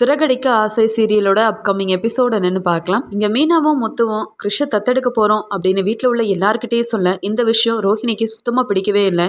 சிறகடிக்க ஆசை சீரியலோட upcoming episode என்னன்னு பார்க்கலாம். இங்கே மீனாவும் முத்துவும் கிருஷ தத்தெடுக்க போகிறோம் அப்படின்னு வீட்டில் உள்ள எல்லார்கிட்டயும் சொல்ல இந்த விஷயம் ரோஹிணிக்கு சுத்தமாக பிடிக்கவே இல்லை.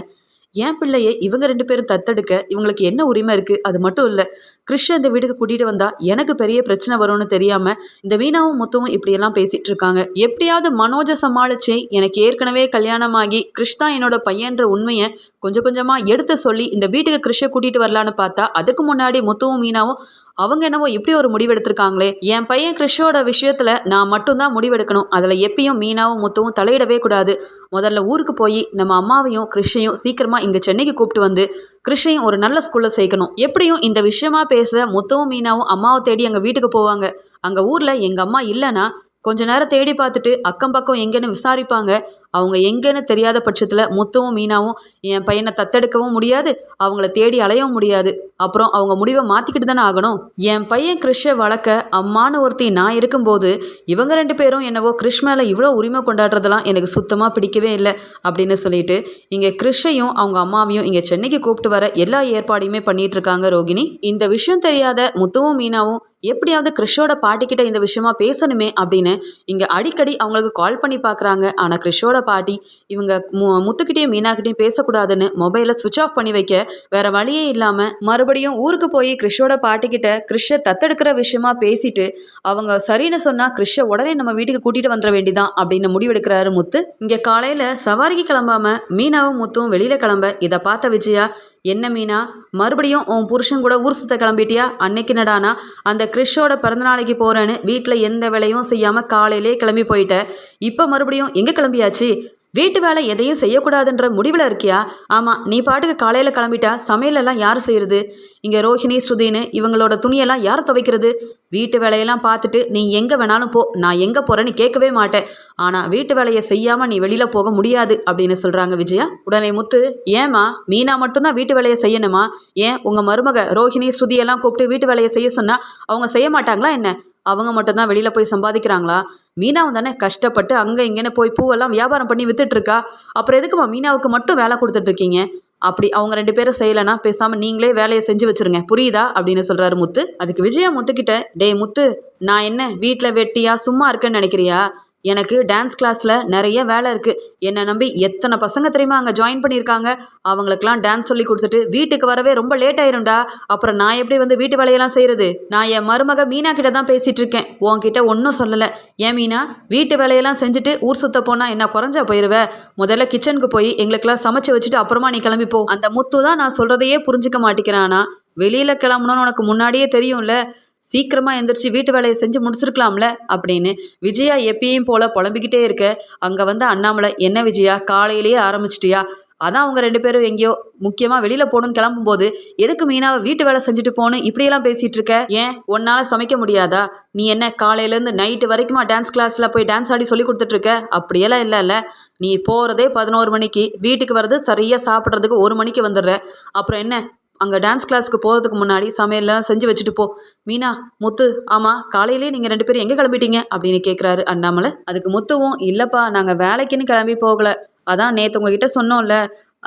என் பிள்ளையை இவங்க ரெண்டு பேரும் தத்தெடுக்க இவங்களுக்கு என்ன உரிமை இருக்குது அது மட்டும் இல்லை கிருஷ்ண இந்த வீட்டுக்கு கூட்டிகிட்டு வந்தால் எனக்கு பெரிய பிரச்சனை வரும்னு தெரியாமல் இந்த மீனாவும் முத்துவும் இப்படியெல்லாம் பேசிகிட்டு இருக்காங்க. எப்படியாவது மனோஜை சமாளித்து எனக்கு ஏற்கனவே கல்யாணமாகி கிருஷ் தான் என்னோட பையன்ற உண்மையை கொஞ்சம் கொஞ்சமாக எடுத்து சொல்லி இந்த வீட்டுக்கு கிருஷை கூட்டிகிட்டு வரலான்னு பார்த்தா அதுக்கு முன்னாடி முத்துவும் மீனாவும் அவங்க என்னவோ இப்படி ஒரு முடிவு எடுத்திருக்காங்களே என் பையன் கிறிஷோட விஷயத்துல நான் மட்டும்தான் முடிவெடுக்கணும். அதில் எப்பயும் மீனாவும் முத்துவும் தலையிடவே கூடாது. முதல்ல ஊருக்கு போய் நம்ம அம்மாவையும் கிறிஷையும் சீக்கிரமா இங்க சென்னைக்கு கூப்பிட்டு வந்து கிறிஷையும் ஒரு நல்ல ஸ்கூல்ல சேர்க்கணும். எப்படியும் இந்த விஷயமா பேச முத்துவும் மீனாவும் அம்மாவை தேடி அங்க வீட்டுக்கு போவாங்க. அங்க ஊர்ல எங்க அம்மா இல்லைன்னா கொஞ்ச நேரம் தேடி பார்த்துட்டு அக்கம் பக்கம் எங்கேன்னு விசாரிப்பாங்க. அவங்க எங்கேன்னு தெரியாத பட்சத்தில் முத்துவும் மீனாவும் என் பையனை தத்தெடுக்கவும் முடியாது அவங்கள தேடி அலையவும் முடியாது. அப்புறம் அவங்க முடிவை மாற்றிக்கிட்டு தானே ஆகணும்? என் பையன் கிறிஷை வளர்க்க அம்மானு ஒருத்தி நான் இருக்கும்போது இவங்க ரெண்டு பேரும் என்னவோ கிறிஷ் மேலே இவ்வளோ உரிமை கொண்டாடுறதெல்லாம் எனக்கு சுத்தமாக பிடிக்கவே இல்லை அப்படின்னு சொல்லிட்டு இங்கே கிறிஷையும் அவங்க அம்மாவையும் இங்கே சென்னைக்கு கூப்பிட்டு வர எல்லா ஏற்பாடையுமே பண்ணிட்டு இருக்காங்க ரோகிணி. இந்த விஷயம் தெரியாத முத்துவும் மீனாவும் எப்படியாவது கிறிஷோட பாட்டிக்கிட்ட இந்த விஷயமா பேசணுமே அப்படின்னு இங்கே அடிக்கடி அவங்களுக்கு கால் பண்ணி பார்க்குறாங்க ஆனால் கிறிஷோட பாட்டி இவங்க மு முத்துக்கிட்டேயும் மீனாக்கிட்டேயும் பேசக்கூடாதுன்னு மொபைலை சுவிட்ச் ஆஃப் பண்ணி வைக்க வேற வழியே இல்லாமல் மறுபடியும் ஊருக்கு போய் கிறிஷோட பாட்டிக்கிட்ட கிறிஷை தத்தெடுக்கிற விஷயமா பேசிட்டு அவங்க சரின்னு சொன்னால் கிறிஷை உடனே நம்ம வீட்டுக்கு கூட்டிகிட்டு வந்துட வேண்டிதான் அப்படின்னு முடிவெடுக்கிறாரு முத்து. இங்கே காலையில் சவாரிக்கு கிளம்பாம மீனாவும் முத்தும் வெளியில் கிளம்ப இதை பார்த்த விஜயா என்ன மீனா? மறுபடியும் உன் புருஷன் கூட ஊர் சுத்த கிளம்பிட்டியா? அன்னைக்கு நடானா அந்த கிறிஷோட பிறந்தநாளைக்கு போகிறேன்னு வீட்டில் எந்த வேலையும் செய்யாமல் காலையிலே கிளம்பி போயிட்ட. இப்போ மறுபடியும் எங்கே கிளம்பியாச்சு? வீட்டு வேலை எதையும் செய்யக்கூடாதுன்ற முடிவில் இருக்கியா? ஆமாம் நீ பாட்டுக்கு காலையில் கிளம்பிட்டா சமையலெல்லாம் யார் செய்கிறது இங்கே ரோஹிணி ஸ்ருதின்னு இவங்களோட துணியெல்லாம் யார் துவைக்கிறது? வீட்டு வேலையெல்லாம் பார்த்துட்டு நீ எங்கே வேணாலும் போ நான் எங்கே போகிறேன்னு கேட்கவே மாட்டேன். ஆனால் வீட்டு வேலையை செய்யாமல் நீ வெளியில் போக முடியாது அப்படின்னு சொல்கிறாங்க விஜயா. உடனே முத்து ஏமா மீனா மட்டும்தான் வீட்டு வேலையை செய்யணுமா? ஏன் உங்கள் மருமக ரோஹிணி ஸ்ருதியெல்லாம் கூப்பிட்டு வீட்டு வேலையை செய்ய சொன்னால் அவங்க செய்ய மாட்டாங்களா என்ன? அவங்க மட்டும்தான் வெளியில் போய் சம்பாதிக்கிறாங்களா? மீனாவும் தானே கஷ்டப்பட்டு அங்கே இங்கேன்னு போய் பூவெல்லாம் வியாபாரம் பண்ணி வித்துட்ருக்கா அப்புறம் எதுக்குமா மீனாவுக்கு மட்டும் வேலை கொடுத்துட்ருக்கீங்க அப்படி அவங்க ரெண்டு பேரும் செய்யலைன்னா பேசாமல் நீங்களே வேலையை செஞ்சு வச்சிருங்க. புரியுதா? அப்படின்னு சொல்கிறாரு முத்து. அதுக்கு விஜயா முத்துக்கிட்ட டே முத்து நான் என்ன வீட்டில் வெட்டியா சும்மா இருக்கேன்னு நினைக்கிறியா? எனக்கு டான்ஸ் கிளாஸில் நிறைய வேலை இருக்குது என்னை நம்பி எத்தனை பசங்க தெரியுமா அங்கே ஜாயின் பண்ணியிருக்காங்க? அவங்களுக்கெல்லாம் டான்ஸ் சொல்லி கொடுத்துட்டு வீட்டுக்கு வரவே ரொம்ப லேட் ஆயிரும்டா. அப்புறம் நான் எப்படி வந்து வீட்டு வேலையெல்லாம் செய்கிறது நான் என் மருமக மீனா கிட்ட தான் பேசிகிட்டு இருக்கேன். உன்கிட்ட ஒன்றும் சொல்லலை. ஏன் மீனா? வீட்டு வேலையெல்லாம் செஞ்சுட்டு ஊர் சுத்த போனால் என்ன குறைஞ்சா போயிடுவேன் முதல்ல கிச்சனுக்கு போய் எங்களுக்கெல்லாம் சமைச்சு வச்சுட்டு அப்புறமா நீ கிளம்பிப்போ அந்த முத்து தான் நான் சொல்கிறதையே புரிஞ்சுக்க மாட்டேங்கிறானா? வெளியில் கிளம்பணும்னு உனக்கு முன்னாடியே தெரியும்ல. சீக்கிரமாக எந்திரிச்சு வீட்டு வேலையை செஞ்சு முடிச்சிருக்கலாம்ல? அப்படின்னு விஜயா எப்பயும் போல புலம்பிக்கிட்டே இருக்க அங்கே வந்து அண்ணாமலை என்ன விஜயா காலையிலேயே ஆரம்பிச்சிட்டியா? அதான் அவங்க ரெண்டு பேரும் எங்கேயோ முக்கியமாக வெளியில் போகணும்னு கிளம்பும்போது எதுக்கு மீனாவை வீட்டு வேலை செஞ்சுட்டு போகணும் இப்படியெல்லாம் பேசிகிட்டு இருக்க? ஏன் உன்னால் சமைக்க முடியாதா? நீ என்ன காலையிலேருந்து நைட்டு வரைக்குமா டான்ஸ் கிளாஸில் போய் டான்ஸ் ஆடி சொல்லி கொடுத்துட்ருக்க அப்படியெல்லாம் இல்லைல்ல. நீ போகிறதே பதினோரு மணிக்கு வீட்டுக்கு வர்றது சரியாக சாப்பிட்றதுக்கு ஒரு மணிக்கு வந்துடுற. அப்புறம் என்ன? அங்கே டான்ஸ் கிளாஸ்க்கு போகிறதுக்கு முன்னாடி சமையல்லாம் செஞ்சு வச்சுட்டு போ. மீனா முத்து ஆமாம் காலையிலே நீங்கள் ரெண்டு பேரும் எங்கே கிளம்பிட்டீங்க? அப்படின்னு கேட்குறாரு அண்ணாமலை. அதுக்கு முத்துவும் இல்லைப்பா நாங்கள் வேலைக்குன்னு கிளம்பி போகலை. அதான் நேற்று உங்ககிட்ட சொன்னோம்ல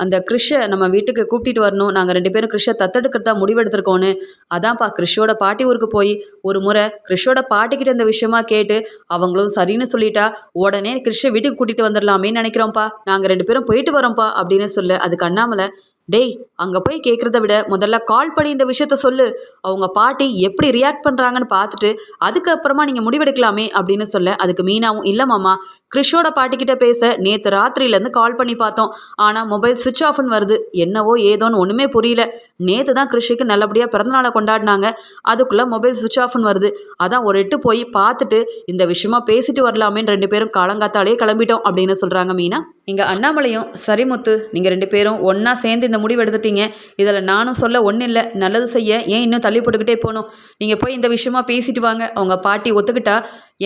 அந்த கிறிஷை நம்ம வீட்டுக்கு கூப்பிட்டு வரணும். நாங்கள் ரெண்டு பேரும் கிறிஷை தத்தெடுக்கிறதா முடிவெடுத்திருக்கோன்னு அதான்ப்பா கிறிஷோட பாட்டி ஊருக்கு போய் ஒரு முறை கிறிஷோட பாட்டிக்கிட்ட இந்த விஷயமா கேட்டு அவங்களும் சரின்னு சொல்லிட்டா உடனே கிறிஷை வீட்டுக்கு கூட்டிகிட்டு வந்துடலாமேன்னு நினைக்கிறோம்ப்பா. நாங்கள் ரெண்டு பேரும் போயிட்டு வரோம்ப்பா அப்படின்னு சொல்ல அதுக்கு அண்ணாமலை டேய் அங்கே போய் கேட்குறத விட முதல்ல கால் பண்ணி இந்த விஷயத்த சொல்லு. அவங்க பாட்டி எப்படி ரியாக்ட் பண்ணுறாங்கன்னு பார்த்துட்டு அதுக்கப்புறமா நீங்கள் முடிவெடுக்கலாமே அப்படின்னு சொல்ல அதுக்கு மீனாவும் இல்லை மாமா கிறிஷோட பாட்டிக்கிட்ட பேச நேற்று ராத்திரியிலேருந்து கால் பண்ணி பார்த்தோம். ஆனால் மொபைல் சுவிட்ச் ஆஃப்னு வருது. என்னவோ ஏதோன்னு ஒன்றுமே புரியல. நேற்று தான் கிறிஷுக்கு நல்லபடியாக பிறந்தநாளை கொண்டாடினாங்க. அதுக்குள்ளே மொபைல் சுவிட்ச் ஆஃப்னு வருது. அதான் ஒரு எட்டு போய் பார்த்துட்டு இந்த விஷயமா பேசிட்டு வரலாமேன்னு ரெண்டு பேரும் காலங்காத்தாலே கிளம்பிட்டோம் அப்படின்னு சொல்கிறாங்க மீனா. இங்கே அண்ணாமலையும் சரி முத்து நீங்கள் ரெண்டு பேரும் ஒன்றா சேர்ந்து இந்த முடிவு எடுத்துட்டீங்க. இதில் நானும் சொல்ல ஒன்றும் இல்லை நல்லது செய்ய ஏன் இன்னும் தள்ளி போட்டுக்கிட்டே போகணும்? நீங்கள் போய் இந்த விஷயமா பேசிட்டு வாங்க. அவங்க பாட்டி ஒத்துக்கிட்டா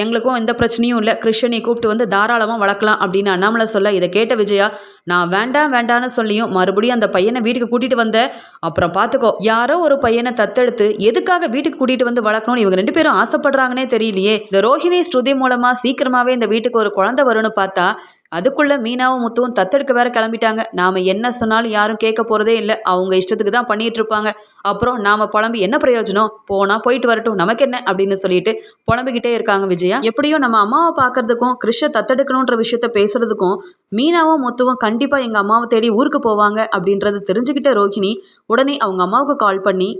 எங்களுக்கும் எந்த பிரச்சனையும் இல்லை. கிருஷ்ணனை கூப்பிட்டு வந்து தாராளமாக வளர்க்கலாம் அப்படின்னு அண்ணாமலை சொல்ல இதை கேட்ட விஜயா நான் வேண்டாம் வேண்டான்னு சொல்லியும் மறுபடியும் அந்த பையனை வீட்டுக்கு கூட்டிகிட்டு வந்த. அப்புறம் பார்த்துக்கோ யாரோ ஒரு பையனை தத்தெடுத்து எதுக்காக வீட்டுக்கு கூட்டிகிட்டு வந்து வளர்க்கணும்னு இவங்க ரெண்டு பேரும் ஆசைப்படுறாங்கன்னே தெரியலையே. இந்த ரோஹிணி ஸ்ருதி மூலமாக சீக்கிரமாகவே இந்த வீட்டுக்கு ஒரு குழந்தை வரும்னு பார்த்தா அதுக்குள்ளே மீனாவும் முத்துவும் தத்தெடுக்க வேற கிளம்பிட்டாங்க. நாம என்ன சொன்னாலும் யாரும் கேட்க போறதே இல்லை. அவங்க இஷ்டத்துக்கு தான் பண்ணிட்டு இருப்பாங்க. அப்புறம் நாம புலம்பி என்ன பிரயோஜனம்? போனா போயிட்டு வரட்டும். நமக்கு என்ன? அப்படின்னு சொல்லிட்டு புலம்பிக்கிட்டே இருக்காங்க விஜயா. எப்படியும் நம்ம அம்மாவை பார்க்கறதுக்கும் கிருஷ்ண தத்தெடுக்கணுன்ற விஷயத்த பேசுறதுக்கும் மீனாவும் முத்துவும் கண்டிப்பா எங்க அம்மாவை தேடி ஊருக்கு போவாங்க அப்படின்றத தெரிஞ்சுக்கிட்ட ரோஹிணி உடனே அவங்க அம்மாவுக்கு கால் பண்ணி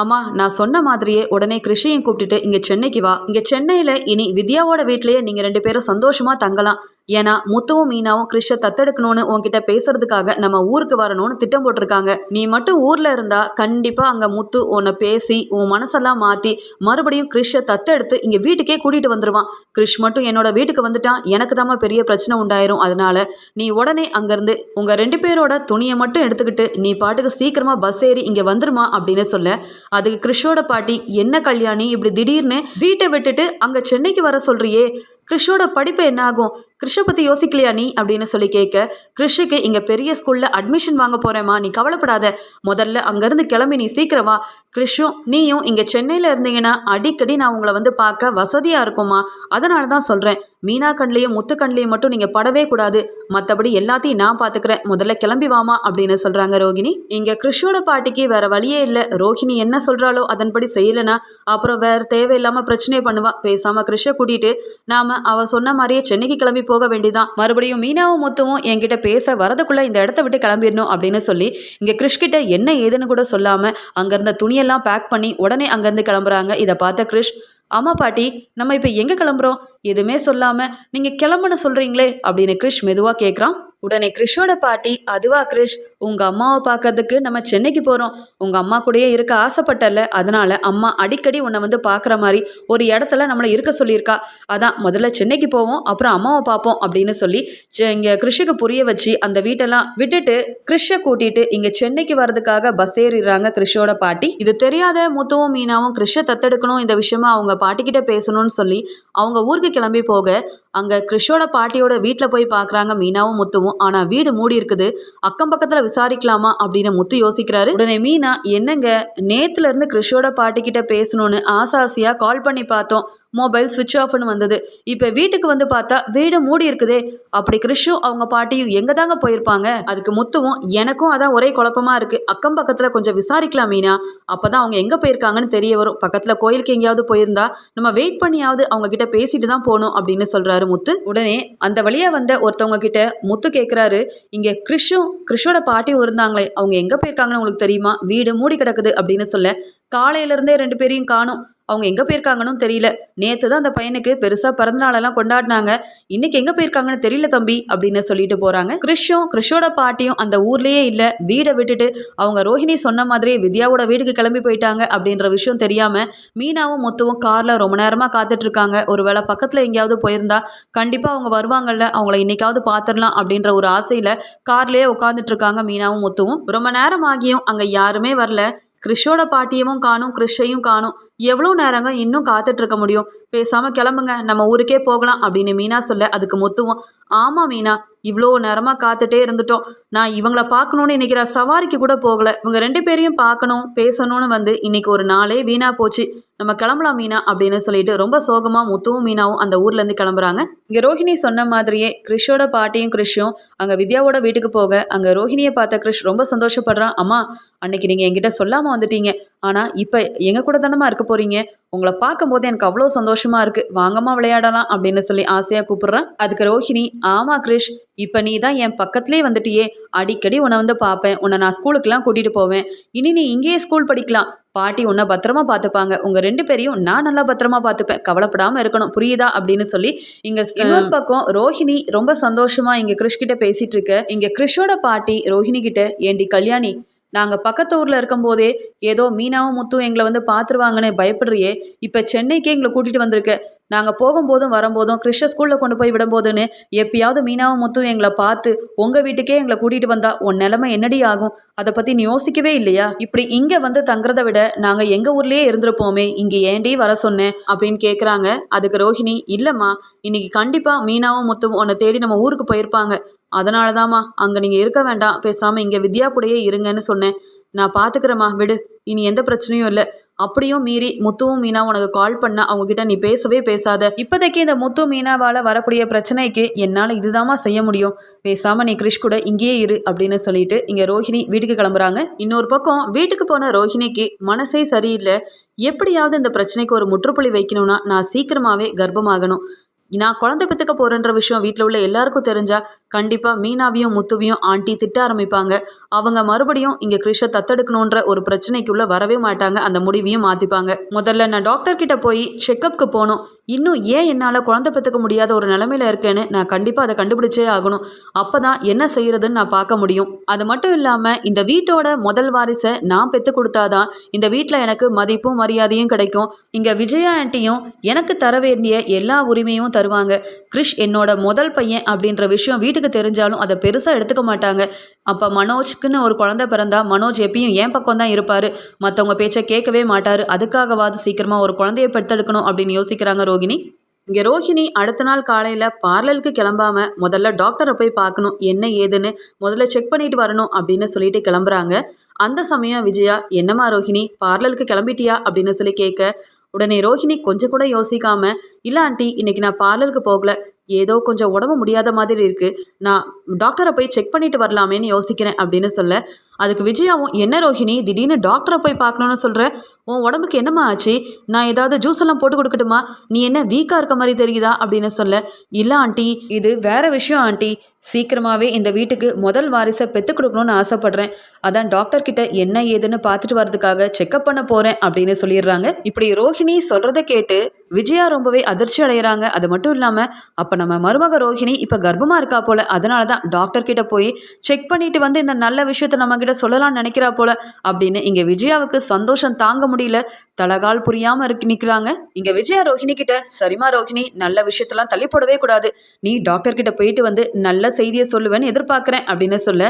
அம்மா நான் சொன்ன மாதிரியே உடனே கிருஷியும் கூப்பிட்டுட்டு இங்கே சென்னைக்கு வா. இங்கே சென்னையில் இனி வித்யாவோட வீட்லயே நீங்கள் ரெண்டு பேரும் சந்தோஷமாக தங்கலாம். ஏன்னா முத்துவும் மீனாவும் கிருஷ தத்தெடுக்கணும்னு உன்கிட்ட பேசுறதுக்காக நம்ம ஊருக்கு வரணும்னு திட்டம் போட்டிருக்காங்க. நீ மட்டும் ஊரில் இருந்தா கண்டிப்பாக அங்கே முத்து உன்னை பேசி உன் மனசெல்லாம் மாற்றி மறுபடியும் கிருஷ தத்தெடுத்து இங்கே வீட்டுக்கே கூட்டிகிட்டு வந்துடுவான் கிருஷ் மட்டும் என்னோட வீட்டுக்கு வந்துட்டான். எனக்கு தாம்மா பெரிய பிரச்சனை உண்டாயிரும். அதனால நீ உடனே அங்கேருந்து உங்கள் ரெண்டு பேரோட துணியை மட்டும் எடுத்துக்கிட்டு நீ பாட்டுக்கு சீக்கிரமாக பஸ் ஏறி இங்கே வந்துருமா அப்படின்னு சொல்ல அதுக்கு கிறிஷோட பாட்டி என்ன கல்யாணி? இப்படி திடீர்னு வீட்டை விட்டுட்டு அங்கே சென்னைக்கு வர சொல்றியே? கிறிஷோட படிப்பு என்ன ஆகும் கிறிஷை பற்றி யோசிக்கலையா நீ? அப்படின்னு சொல்லி கேட்க கிறிஷுக்கு இங்கே பெரிய ஸ்கூலில் அட்மிஷன் வாங்க போகிறேம்மா நீ கவலைப்படாத. முதல்ல அங்கேருந்து கிளம்பி நீ சீக்கிரமா கிறிஷும் நீயும் இங்கே சென்னையில் இருந்தீங்கன்னா அடிக்கடி நான் உங்களை வந்து பார்க்க வசதியாக இருக்குமா அதனால தான் சொல்கிறேன் மீனா கண்லேயும் முத்து கண்லேயும் மட்டும் நீங்கள் படவே கூடாது. மற்றபடி எல்லாத்தையும் நான் பார்த்துக்கிறேன். முதல்ல கிளம்பி வாமா அப்படின்னு சொல்கிறாங்க ரோகிணி. இங்கே கிறிஷோட பாட்டிக்கு வேற வழியே இல்லை. ரோஹிணி என்ன சொல்கிறாளோ அதன்படி செய்யலைனா அப்புறம் வேற தேவையில்லாமல் பிரச்சனை பண்ணுவா. பேசாமல் கிறிஷை கூட்டிகிட்டு நாம அவ சொன்ன மாதிரியே சென்னைக்கு கிளம்பி போக வேண்டியதான் மறுபடியும் மீனாவும் முத்துவும் என்கிட்ட பேச வரதுக்குள்ள இந்த இடத்த விட்டு கிளம்பிடணும் அப்படின்னு சொல்லி இங்க கிறிஷ் கிட்ட என்ன ஏதுன்னு கூட சொல்லாம அங்கிருந்த துணியெல்லாம் பேக் பண்ணி உடனே அங்கேருந்து கிளம்புறாங்க. இதை பார்த்த கிறிஷ் ஆமா பாட்டி நம்ம இப்போ எங்கே கிளம்புறோம்? எதுவுமே சொல்லாம நீங்க கிளம்புன்னு சொல்றீங்களே? அப்படின்னு கிறிஷ் மெதுவா கேட்குறான் உடனே கிறிஷோட பாட்டி அதுவா கிறிஷ் உங்க அம்மாவை பார்க்கறதுக்கு நம்ம சென்னைக்கு போறோம். உங்க அம்மா கூடயே இருக்க ஆசைப்பட்டல அதனால அம்மா அடிக்கடி உன்னை வந்து பார்க்குற மாதிரி ஒரு இடத்துல நம்மளை இருக்க சொல்லியிருக்கா. அதான் முதல்ல சென்னைக்கு போவோம் அப்புறம் அம்மாவை பார்ப்போம் அப்படின்னு சொல்லி செ- இங்க கிறிஷுக்கு புரிய வச்சு அந்த வீட்டெல்லாம் விட்டுட்டு கிறிஷை கூட்டிட்டு இங்க சென்னைக்கு வர்றதுக்காக பஸ் ஏறிடுறாங்க கிறிஷோட பாட்டி. இது தெரியாத முத்துவும் மீனாவும் கிறிஷை தத்தெடுக்கணும் இந்த விஷயமா அவங்க பாட்டிக்கிட்ட பேசணும்னு சொல்லி அவங்க ஊருக்கு கிளம்பி போக அங்கே கிறிஷோட பாட்டியோட வீட்டில் போய் பார்க்குறாங்க மீனாவும் முத்துவும். ஆனால் வீடு மூடி இருக்குது. அக்கம் பக்கத்தில் விசாரிக்கலாமா அப்படின்னு முத்து யோசிக்கிறாரு. உடனே மீனா என்னங்க? நேத்துலேருந்து கிறிஷோட பாட்டிக்கிட்ட பேசணும்னு ஆசை கால் பண்ணி பார்த்தோம். மொபைல் சுவிட்ச் ஆஃப்னு வந்தது. இப்போ வீட்டுக்கு வந்து பார்த்தா வீடு மூடி இருக்குதே. அப்படி கிறிஷும் அவங்க பாட்டியும் எங்கே தாங்க போயிருப்பாங்க? அதுக்கு முத்துவும் எனக்கும் அதான் ஒரே குழப்பமாக இருக்குது அக்கம் பக்கத்தில் கொஞ்சம் விசாரிக்கலாம் மீனா. அப்போ தான் அவங்க எங்கே போயிருக்காங்கன்னு தெரிய வரும். பக்கத்தில் கோயிலுக்கு எங்கேயாவது போயிருந்தா நம்ம வெயிட் பண்ணியாவது அவங்க கிட்ட பேசிட்டு தான் போகணும் அப்படின்னு சொல்கிறாரு முத்து. உடனே அந்த வழியா வந்த ஒருத்தவங்க கிட்ட முத்து கேட்குறாரு இங்க கிறிஷும் கிறிஷோட பாட்டியும் இருந்தாங்களே அவங்க எங்க போயிருக்காங்கன்னு உங்களுக்கு தெரியுமா? வீடு மூடி கிடக்குது அப்படின்னு சொல்ல காலையில இருந்தே ரெண்டு பேரையும் காணும். அவங்க எங்க போயிருக்காங்கன்னு தெரியல. நேத்து தான் அந்த பையனுக்கு பெருசா பிறந்தநாளெல்லாம் கொண்டாடினாங்க. இன்னைக்கு எங்க போயிருக்காங்கன்னு தெரியல தம்பி அப்படின்னு சொல்லிட்டு போறாங்க. கிறிஷும் கிறிஷோட பாட்டியும் அந்த ஊர்லயே இல்ல வீடை விட்டுட்டு அவங்க ரோஹிணி சொன்ன மாதிரியே வித்யாவோட வீட்டுக்கு கிளம்பி போயிட்டாங்க அப்படின்ற விஷயம் தெரியாம மீனாவும் முத்துவும் கார்ல ரொம்ப நேரமா காத்துட்டு இருக்காங்க. ஒருவேளை பக்கத்துல எங்கேயாவது போயிருந்தா கண்டிப்பாக அவங்க வருவாங்கல்ல. அவங்கள இன்னைக்காவது பார்த்துடலாம் அப்படின்ற ஒரு ஆசையில் கார்லேயே உட்காந்துட்டு இருக்காங்க மீனாவும் முத்துவும். ரொம்ப நேரம் ஆகியும் அங்கே யாருமே வரல. கிறிஷோட பாட்டியவும் காணும் கிறிஷையும் காணும். எவ்வளோ நேரங்க இன்னும் காத்துட்டு இருக்க முடியும்? பேசாம கிளம்புங்க நம்ம ஊருக்கே போகலாம் அப்படின்னு மீனா சொல்ல அதுக்கு முத்துவோம் ஆமா மீனா இவ்வளோ நேரமா காத்துட்டே இருந்துட்டோம். நான் இவங்கள பார்க்கணும்னு நினைக்கிற சவாரிக்கு கூட போகல. இவங்க ரெண்டு பேரையும் பார்க்கணும் பேசணும்னு வந்து இன்னைக்கு ஒரு நாளே வீணா போச்சு. நம்ம கிளம்பலாம் மீனா அப்படின்னு சொல்லிட்டு ரொம்ப சோகமா முத்துவும் மீனாவும் அந்த ஊர்ல இருந்து கிளம்புறாங்க. இங்க ரோஹிணி சொன்ன மாதிரியே கிறிஷோட பாட்டியும் கிறிஷும் அங்க வித்யாவோட வீட்டுக்கு போக அங்க ரோஹிணியை பார்த்த கிறிஷ் ரொம்ப சந்தோஷப்படுறான். அம்மா அன்னைக்கு நீங்க என்கிட்ட சொல்லாம வந்துட்டீங்க. ஆனா இப்ப எங்க கூட தானமா இருக்க போறீங்க. உங்களை பார்க்கும்போது எனக்கு அவ்வளோ சந்தோஷமா இருக்கு. வாங்கம்மா விளையாடலாம் அப்படின்னு சொல்லி ஆசையா கூப்பிடுறேன். அதுக்கு ரோஹிணி ஆமா கிரிஷ் இப்போ நீ தான் என் பக்கத்துலேயே வந்துட்டியே. அடிக்கடி உன்னை வந்து பார்ப்பேன். உன்னை நான் ஸ்கூலுக்குலாம் கூட்டிகிட்டு போவேன். இனி நீ இங்கேயே ஸ்கூல் படிக்கலாம். பாட்டி உன்னை பத்திரமா பார்த்துப்பாங்க. உங்கள் ரெண்டு பேரையும் நான் நல்லா பத்திரமா பார்த்துப்பேன். கவலைப்படாமல் இருக்கணும். புரியுதா? அப்படின்னு சொல்லி இங்கே இன்னொரு பக்கம் ரோஹிணி ரொம்ப சந்தோஷமா இங்கே கிறிஷ் கிட்ட பேசிட்டு இருக்க. இங்கே கிறிஷோட பாட்டி ரோஹிணி கிட்ட ஏண்டி கல்யாணி நாங்கள் பக்கத்து ஊரில் இருக்கும்போதே ஏதோ மீனாவும் முத்தும் எங்களை வந்து பார்த்துருவாங்கன்னு பயப்படுறியே. இப்போ சென்னைக்கே எங்களை கூட்டிகிட்டு வந்திருக்க. நாங்கள் போகும்போதும் வரும்போதும் கிருஷ்ண ஸ்கூலில் கொண்டு போய் விடும்போதுன்னு எப்பயாவது மீனாவும் முத்தும் எங்களை பார்த்து உங்கள் வீட்டுக்கே எங்களை கூட்டிகிட்டு வந்தா உன் நிலைமை என்னடி ஆகும்? அதை பற்றி நீ யோசிக்கவே இல்லையா? இப்படி இங்கே வந்து தங்குறத விட நாங்கள் எங்கள் ஊர்லேயே இருந்திருப்போமே இங்கே ஏண்டி வர சொன்னேன் அப்படின்னு கேட்குறாங்க அதுக்கு ரோஹிணி இல்லைம்மா இன்னைக்கு கண்டிப்பாக மீனாவும் முத்தும் உன்னை தேடி நம்ம ஊருக்கு போயிருப்பாங்க. அதனால தாம்மா அங்கே நீங்கள் இருக்க வேண்டாம். பேசாமல் இங்கே வித்யா கூடயே இருங்கன்னு சொன்னேன். நான் பார்த்துக்கிறேம்மா விடு. இனி எந்த பிரச்சனையும் இல்லை. அப்படியும் மீறி முத்துவும் மீனா உனக்கு கால் பண்ண அவங்க கிட்ட நீ பேசவே பேசாத. இப்போதைக்கு இந்த முத்து மீனாவால் வரக்கூடிய பிரச்சனைக்கு என்னால் இதுதாம்மா செய்ய முடியும். பேசாம நீ கிறிஷ் கூட இங்கேயே இரு அப்படின்னு சொல்லிட்டு இங்க ரோஹிணி வீட்டுக்கு கிளம்புறாங்க. இன்னொரு பக்கம் வீட்டுக்கு போன ரோஹிணிக்கு மனசே சரியில்லை. எப்படியாவது இந்த பிரச்சனைக்கு ஒரு முற்றுப்புள்ளி வைக்கணும்னா நான் சீக்கிரமாவே கர்ப்பமாகணும். நான் குழந்தை பெற்றுக்க போகிறேன்ற விஷயம் வீட்டில் உள்ள எல்லாருக்கும் தெரிஞ்சா கண்டிப்பாக மீனாவையும் முத்துவையும் ஆண்டி திட்ட ஆரம்பிப்பாங்க. அவங்க மறுபடியும் இங்கே கிருஷை தத்தெடுக்கணுன்ற ஒரு பிரச்சனைக்குள்ளே வரவே மாட்டாங்க. அந்த முடிவையும் மாற்றிப்பாங்க முதல்ல நான் டாக்டர் கிட்ட போய் செக்கப்புக்கு போகணும். இன்னும் ஏன் என்னால் குழந்தை பெற்றுக்க முடியாத ஒரு நிலமையில இருக்கேன்னு நான் கண்டிப்பாக அதை கண்டுபிடிச்சே ஆகணும். அப்போ தான் என்ன செய்யறதுன்னு நான் பார்க்க முடியும். அது மட்டும் இல்லாமல் இந்த வீட்டோட முதல் வாரிசை நான் பெற்று கொடுத்தாதான் இந்த வீட்டில் எனக்கு மதிப்பும் மரியாதையும் கிடைக்கும். இங்கே விஜயா ஆண்டியும் எனக்கு தர வேண்டிய எல்லா உரிமையும் தருவாங்க. கிரிஷ் என்னோட முதல் பையன் அப்படின்ற விஷயம் வீட்டுக்கு தெரிஞ்சாலும் அதை பெருசாக எடுத்துக்க மாட்டாங்க. அப்போ மனோஜ்க்குன்னு ஒரு குழந்தை பிறந்தா மனோஜ் எப்பயும் என் பக்கம் தான் இருப்பார். மற்றவங்க பேச்சை கேட்கவே மாட்டார். அதுக்காகவாது சீக்கிரமாக ஒரு குழந்தைய பெற்றெடுக்கணும் அப்படின்னு யோசிக்கிறாங்க ரோகிணி. இங்கே ரோஹிணி அடுத்த நாள் காலையில் பார்லருக்கு கிளம்பாம முதல்ல டாக்டரை போய் பார்க்கணும். என்ன ஏதுன்னு முதல்ல செக் பண்ணிட்டு வரணும் அப்படின்னு சொல்லிட்டு கிளம்புறாங்க. அந்த சமயம் விஜயா என்னம்மா ரோஹிணி பார்லருக்கு கிளம்பிட்டியா? அப்படின்னு சொல்லி கேட்க உடனே ரோஹிணி கொஞ்சம் கூட யோசிக்காம இல்லை ஆண்டி இன்னைக்கு நான் பார்லருக்கு போகல. ஏதோ கொஞ்சம் உடம்பு முடியாத மாதிரி இருக்கு. நான் டாக்டரை போய் செக் பண்ணிட்டு வரலாமேன்னு யோசிக்கிறேன் அப்படின்னு சொல்ல அதுக்கு விஜயாவும் என்ன ரோஹிணி திடீர்னு டாக்டரை போய் பார்க்கணுன்னு சொல்கிற உன் உடம்புக்கு என்னம்மா ஆச்சு? நான் ஏதாவது ஜூஸ் எல்லாம் போட்டு கொடுக்கட்டுமா? நீ என்ன வீக்காக இருக்க மாதிரி தெரியுதா? அப்படின்னு சொல்ல இல்லை ஆண்டி இது வேற விஷயம் ஆண்டி. சீக்கிரமாகவே இந்த வீட்டுக்கு முதல் வாரிசை பெற்று கொடுக்கணும்னு ஆசைப்பட்றேன். அதான் டாக்டர் கிட்ட என்ன ஏதுன்னு பார்த்துட்டு வரதுக்காக செக்அப் பண்ண போகிறேன் அப்படின்னு சொல்லிடுறாங்க. இப்படி ரோஹிணி சொல்கிறத கேட்டு விஜயா ரொம்பவே அதிர்ச்சி அடைகிறாங்க அது மட்டும் இல்லாமல் அப்போ நம்ம மருமக ரோஹிணி இப்போ கர்ப்பமாக இருக்கா போல அதனால தான் டாக்டர் கிட்ட போய் செக் பண்ணிட்டு வந்து இந்த நல்ல விஷயத்த நம்ம கிட்ட சொல்லலாம்னு நினைக்கிறா போல அப்படின்னு இங்கே விஜயாவுக்கு சந்தோஷம் தாங்க முடியல. தலகால் புரியாமல் இருக்கு நிற்கிறாங்க இங்கே விஜயா ரோஹிணி கிட்ட சரிமா ரோஹிணி நல்ல விஷயத்தெல்லாம் தள்ளி போடவே கூடாது. நீ டாக்டர் கிட்ட போயிட்டு வந்து நல்ல செய்தியை சொல்லுவேன்னு எதிர்பார்க்குறேன் அப்படின்னு சொல்ல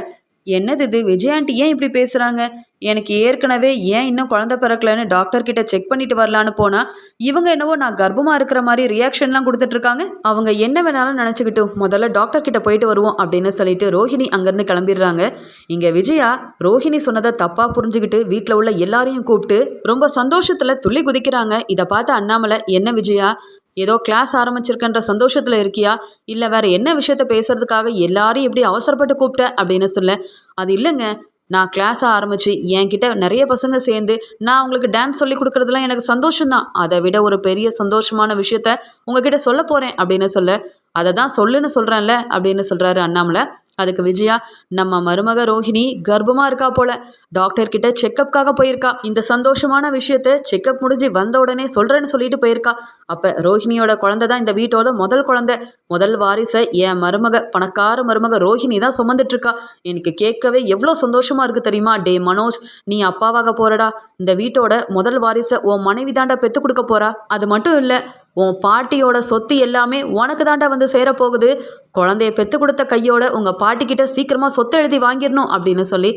என்னது இது? விஜயாண்டி ஏன் இப்படி பேசுகிறாங்க எனக்கு ஏற்கனவே ஏன் இன்னும் குழந்தை பிறக்கலன்னு டாக்டர் கிட்ட செக் பண்ணிட்டு வரலான்னு போனால் இவங்க என்னவோ நான் கர்ப்பமாக இருக்கிற மாதிரி ரியாக்ஷன்லாம் கொடுத்துட்ருக்காங்க. அவங்க என்ன வேணாலும் நினச்சிக்கிட்டு முதல்ல டாக்டர் கிட்ட போயிட்டு வருவோம் அப்படின்னு சொல்லிட்டு ரோஹிணி அங்கேருந்து கிளம்பிடுறாங்க. இங்கே விஜயா ரோஹிணி சொன்னதை தப்பாக புரிஞ்சுக்கிட்டு வீட்டில் உள்ள எல்லாரையும் கூப்பிட்டு ரொம்ப சந்தோஷத்தில் துள்ளி குதிக்கிறாங்க. இதை பார்த்து அண்ணாமலை என்ன விஜயா ஏதோ கிளாஸ் ஆரம்பிச்சிருக்கன்ற சந்தோஷத்தில் இருக்கியா? இல்லை வேற என்ன விஷயத்த பேசுறதுக்காக எல்லாரையும் எப்படி அவசரப்பட்டு கூப்பிட்ட அப்படின்னு சொல்ல. அது இல்லைங்க. நான் கிளாஸ் ஆரம்பித்து என்கிட்ட நிறைய பசங்க சேர்ந்து நான் உங்களுக்கு டான்ஸ் சொல்லி கொடுக்குறதுலாம் எனக்கு சந்தோஷம்தான். அதை விட ஒரு பெரிய சந்தோஷமான விஷயத்த உங்ககிட்ட சொல்ல போகிறேன் அப்படின்னு சொல்ல. அதை தான் சொல்லுன்னு சொல்கிறேன்ல அப்படின்னு சொல்கிறாரு அண்ணாமலை. அதுக்கு விஜயா நம்ம மருமக ரோஹிணி கர்ப்பமாக இருக்கா போல. டாக்டர் கிட்ட செக்கப்காக போயிருக்கா. இந்த சந்தோஷமான விஷயத்த செக்கப் முடிஞ்சு வந்த உடனே சொல்கிறேன்னு சொல்லிட்டு போயிருக்கா. அப்போ ரோஹிணியோட குழந்தை தான் இந்த வீட்டோட முதல் குழந்தை. முதல் வாரிசை என் மருமக பணக்கார மருமக ரோஹிணி தான் சுமந்துட்டுருக்கா. எனக்கு கேட்கவே எவ்வளோ சந்தோஷமாக இருக்குது தெரியுமா? டே மனோஜ் நீ அப்பாவாக போகிறடா இந்த வீட்டோட முதல் வாரிசை உன் மனைவி தாண்டா பெற்று கொடுக்க போறா. அது மட்டும் இல்லை உன் பாட்டியோட சொத்து எல்லாமே உனக்கு தாண்டா வந்து சேரப்போகுது. குழந்தைய பெற்று கொடுத்த கையோட உங்கள் பாட்டிக்கிட்ட சீக்கிரமாக சொத்தை எழுதி வாங்கிடணும் அப்படின்னு சொல்லி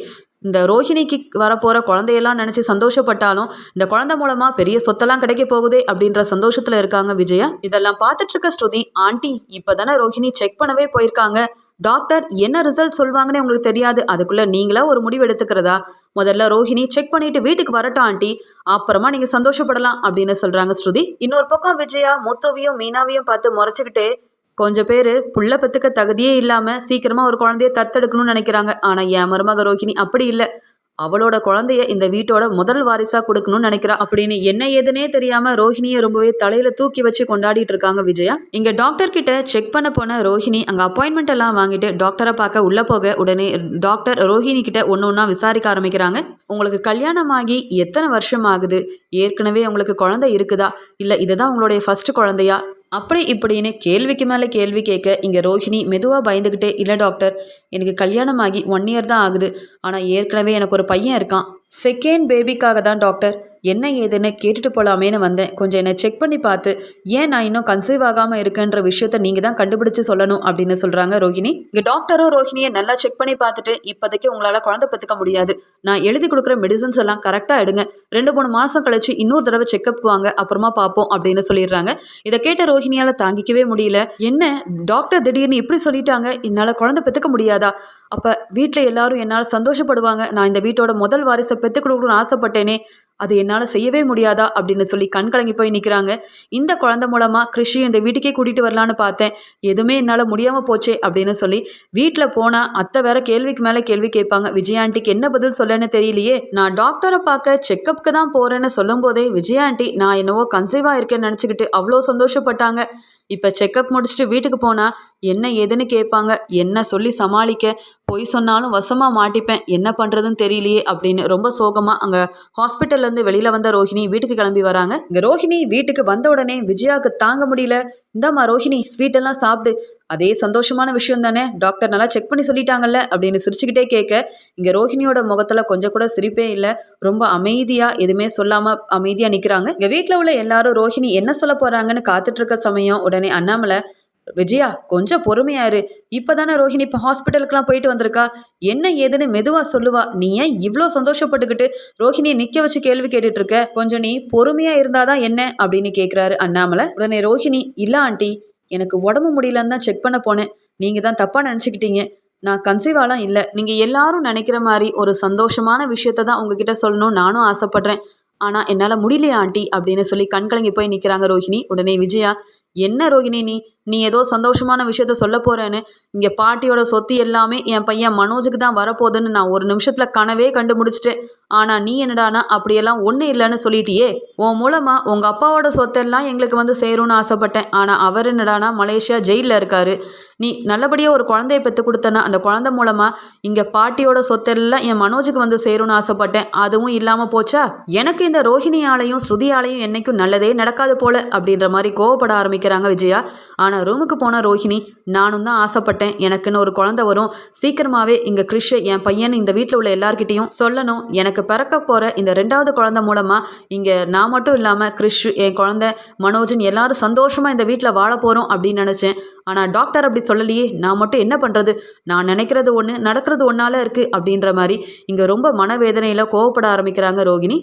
இந்த ரோஹிணிக்கு வரப்போகிற குழந்தையெல்லாம் நினச்சி சந்தோஷப்பட்டாலும் இந்த குழந்தை மூலமாக பெரிய சொத்தெல்லாம் கிடைக்க போகுதே அப்படின்ற சந்தோஷத்தில் இருக்காங்க விஜயா. இதெல்லாம் பார்த்துட்ருக்க ஸ்ருதி ஆண்டி இப்போ தானே ரோஹிணி செக் பண்ணவே போயிருக்காங்க. டாக்டர் என்ன ரிசல்ட் சொல்வாங்கன்னு உங்களுக்கு தெரியாது. அதுக்குள்ளே நீங்களா ஒரு முடிவு எடுத்துக்கிறதா? முதல்ல ரோஹிணி செக் பண்ணிட்டு வீட்டுக்கு வரட்டும் ஆண்டி. அப்புறமா நீங்கள் சந்தோஷப்படலாம் அப்படின்னு சொல்கிறாங்க ஸ்ருதி. இன்னொரு பக்கம் விஜயா முத்துவையும் மீனாவையும் பார்த்து முறைச்சிக்கிட்டே கொஞ்சம் பேர் புள்ள பெற்றுக்க தகுதியே இல்லாமல் சீக்கிரமாக ஒரு குழந்தைய தத்தெடுக்கணும்னு நினைக்கிறாங்க. ஆனால் என் மருமக ரோஹிணி அப்படி இல்லை. அவளோட குழந்தைய இந்த வீட்டோட முதல் வாரிசா கொடுக்கணும்னு நினைக்கிறா. அப்படின்னு என்ன ஏதுனே தெரியாம ரோஹிணியை ரொம்பவே தலையில தூக்கி வச்சு கொண்டாடிட்டு இருக்காங்க விஜயா. இங்க டாக்டர் கிட்ட செக் பண்ண போன ரோஹிணி அங்க அப்பாயின்மெண்ட் எல்லாம் வாங்கிட்டு டாக்டரை பார்க்க உள்ள போக உடனே டாக்டர் ரோஹிணி கிட்ட ஒன்று ஒன்றா விசாரிக்க ஆரம்பிக்கிறாங்க. உங்களுக்கு கல்யாணம் ஆகி எத்தனை வருஷம் ஆகுது? ஏற்கனவே உங்களுக்கு குழந்தை இருக்குதா? இல்லை இதுதான் உங்களுடைய ஃபர்ஸ்ட் குழந்தையா? அப்படி இப்படின்னு கேள்விக்கு மேலே கேள்வி கேட்க இங்கே ரோஹிணி மெதுவாக பயந்துக்கிட்டே இல்லை டாக்டர் எனக்கு கல்யாணம் ஆகி ஒன் இயர் தான் ஆகுது. ஆனால் ஏற்கனவே எனக்கு ஒரு பையன் இருக்கான். செகண்ட் பேபிக்காக தான் டாக்டர் என்ன ஏதுன்னு கேட்டுட்டு போகலாமேன்னு வந்தேன். கொஞ்சம் என்னை செக் பண்ணி பார்த்து ஏன் நான் இன்னும் கன்சீவ் ஆகாமல் இருக்கேன்ற விஷயத்த நீங்கள் தான் கண்டுபிடிச்சு சொல்லணும் அப்படின்னு சொல்கிறாங்க ரோஹிணி. இங்கே டாக்டரும் ரோஹிணியை நல்லா செக் பண்ணி பார்த்துட்டு இப்போதைக்கு உங்களால் குழந்தை பெற்றுக்க முடியாது. நான் எழுதி கொடுக்குற மெடிசன்ஸ் எல்லாம் கரெக்டாக எடுங்க. ரெண்டு மூணு மாதம் கழிச்சு இன்னொரு தடவை செக்கப் வாங்க அப்புறமா பார்ப்போம் அப்படின்னு சொல்லிடுறாங்க. இதை கேட்ட ரோஹிணியால் தாங்கிக்கவே முடியல. என்ன டாக்டர் திடீர்னு இப்படி சொல்லிட்டாங்க? என்னால் குழந்தை பெற்றுக்க முடியாதா? அப்போ வீட்டில் எல்லாரும் என்னால் சந்தோஷப்படுவாங்க. நான் இந்த வீட்டோட முதல் வாரிசை பெற்றுக் கொடுக்கணும்னு ஆசைப்பட்டேனே. அது என்னால் செய்யவே முடியாதா அப்படின்னு சொல்லி கண் கலங்கி போய் நிற்கிறாங்க இந்த குழந்தை மூலமாக கிருஷி இந்த வீட்டுக்கே கூட்டிகிட்டு வரலான்னு பார்த்தேன். எதுவுமே என்னால் முடியாமல் போச்சே அப்படின்னு சொல்லி வீட்டில் போனால் அத்தை வேற கேள்விக்கு மேலே கேள்வி கேட்பாங்க. விஜயாண்டிக்கு என்ன பதில் சொல்லன்னு தெரியலையே. நான் டாக்டரை பார்க்க செக்கப்புக்கு தான் போகிறேன்னு சொல்லும்போதே போதே ஆண்டி நான் என்னவோ கன்சீவாக இருக்கேன்னு நினச்சிக்கிட்டு அவ்வளோ சந்தோஷப்பட்டாங்க. இப்போ செக்கப் முடிச்சுட்டு வீட்டுக்கு போனால் என்ன ஏதுன்னு கேட்பாங்க. என்ன சொல்லி சமாளிக்க? பொய் சொன்னாலும் வசமாக மாட்டிப்பேன். என்ன பண்ணுறதுன்னு தெரியலையே அப்படின்னு ரொம்ப சோகமாக அங்கே ஹாஸ்பிட்டல்லேருந்து வெளியில் வந்த ரோஹிணி வீட்டுக்கு கிளம்பி வராங்க. இங்கே ரோஹிணி வீட்டுக்கு வந்த உடனே விஜயாவுக்கு தாங்க முடியல. இந்தாம்மா ரோஹிணி ஸ்வீட்டெல்லாம் சாப்பிடு. அதே சந்தோஷமான விஷயம் தானே. டாக்டர் நல்லா செக் பண்ணி சொல்லிட்டாங்கல்ல அப்படின்னு சிரிச்சுக்கிட்டே கேட்க இங்கே ரோஹிணியோட முகத்தில் கொஞ்சம் கூட சிரிப்பே இல்லை. ரொம்ப அமைதியாக எதுவுமே சொல்லாமல் அமைதியாக நிற்கிறாங்க இங்கே வீட்டில் உள்ள எல்லாரும் ரோஹிணி என்ன சொல்ல போகிறாங்கன்னு காத்துட்ருக்க சமயம் உடனே அண்ணாமலை விஜயா கொஞ்சம் பொறுமையாரு இப்போதானே ரோஹிணி இப்போ ஹாஸ்பிட்டலுக்குலாம் போயிட்டு வந்திருக்கா? என்ன ஏதுன்னு மெதுவாக சொல்லுவா. நீ ஏன் இவ்வளோ சந்தோஷப்பட்டுக்கிட்டு ரோஹிணியை நிற்க வச்சு கேள்வி கேட்டுட்டு இருக்க கொஞ்சம் நீ பொறுமையாக இருந்தாதான் என்ன? அப்படின்னு கேட்குறாரு அண்ணாமலை. உடனே ரோஹிணி இல்லை ஆண்டி எனக்கு உடம்பு முடியலன்னு தான் செக் பண்ண போனேன். நீங்கள் தான் தப்பாக நினச்சிக்கிட்டீங்க. நான் கன்சீவாலாம் இல்லை. நீங்கள் எல்லாரும் நினைக்கிற மாதிரி ஒரு சந்தோஷமான விஷயத்தை தான் உங்ககிட்ட சொல்லணும் நானும் ஆசைப்பட்றேன். ஆனால் என்னால் முடியலையா ஆண்டி அப்படின்னு சொல்லி கண்கலங்கி போய் நிற்கிறாங்க ரோஹிணி. உடனே விஜயா என்ன ரோகிணி நீ? நீ ஏதோ சந்தோஷமான விஷயத்த சொல்ல போகிறேன்னு இங்கே பாட்டியோட சொத்து எல்லாமே என் பையன் மனோஜுக்கு தான் வரப்போகுதுன்னு நான் ஒரு நிமிஷத்தில் கனவே கண்டுபிடிச்சிட்டேன். ஆனால் நீ என்னடானா அப்படியெல்லாம் ஒன்றும் இல்லைன்னு சொல்லிட்டியே. உன் மூலமாக உங்கள் அப்பாவோட சொத்தெல்லாம் எங்களுக்கு வந்து சேரும்னு ஆசைப்பட்டேன். ஆனால் அவர் என்னடானா மலேசியா ஜெயிலில் இருக்காரு. நீ நல்லபடியாக ஒரு குழந்தைய பெற்று கொடுத்தனா அந்த குழந்தை மூலமாக இங்கே பாட்டியோட சொத்தெல்லாம் என் மனோஜுக்கு வந்து சேரும்னு ஆசைப்பட்டேன். அதுவும் இல்லாமல் போச்சா? எனக்கு இந்த ரோஹிணியாலையும் ஸ்ருதியாலையும் என்னைக்கும் நல்லதே நடக்காது போல அப்படின்ற மாதிரி கோவப்பட ஆரம்பிக்கிறாங்க விஜயா. ஆனால் ரூமுக்கு போன ரோஹிணி நானும் தான் ஆசைப்பட்டேன். எனக்குன்னு ஒரு குழந்தை வரும். சீக்கிரமாகவே இங்கே கிறிஷ் என் பையன் இந்த வீட்டில் உள்ள எல்லார்கிட்டையும் சொல்லணும். எனக்கு பிறக்க போகிற இந்த ரெண்டாவது குழந்தை மூலமாக இங்கே நான் மட்டும் இல்லாமல் கிறிஷ் என் குழந்தை மனோஜன் எல்லாரும் சந்தோஷமாக இந்த வீட்டில் வாழ போகிறோம் அப்படின்னு நினச்சேன். ஆனால் டாக்டர் அப்படி சொல்லலையே. நான் மட்டும் என்ன பண்ணுறது நான் நினைக்கிறது ஒன்று நடக்கிறது ஒன்றால இருக்குது அப்படின்ற மாதிரி இங்கே ரொம்ப மனவேதனையில் கோவப்பட ஆரம்பிக்கிறாங்க ரோகிணி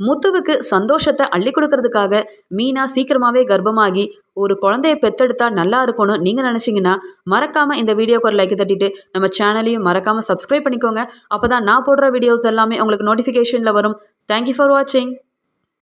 முத்துவுக்கு சந்தோஷத்தை அள்ளி கொடுக்கறதுக்காக மீனா சீக்கிரமாகவே கர்ப்பமாகி ஒரு குழந்தைய பெத்தெடுத்தா நல்லா இருக்கும்னு நீங்கள் நினச்சிங்கன்னா மறக்காமல் இந்த வீடியோக்கு ஒரு லைக் தட்டிட்டு நம்ம சேனலையும் மறக்காமல் சப்ஸ்கிரைப் பண்ணிக்கோங்க. அப்போ தான் நான் போடுற வீடியோஸ் எல்லாமே உங்களுக்கு நோட்டிஃபிகேஷனில் வரும். தேங்க்யூ ஃபார் வாட்சிங்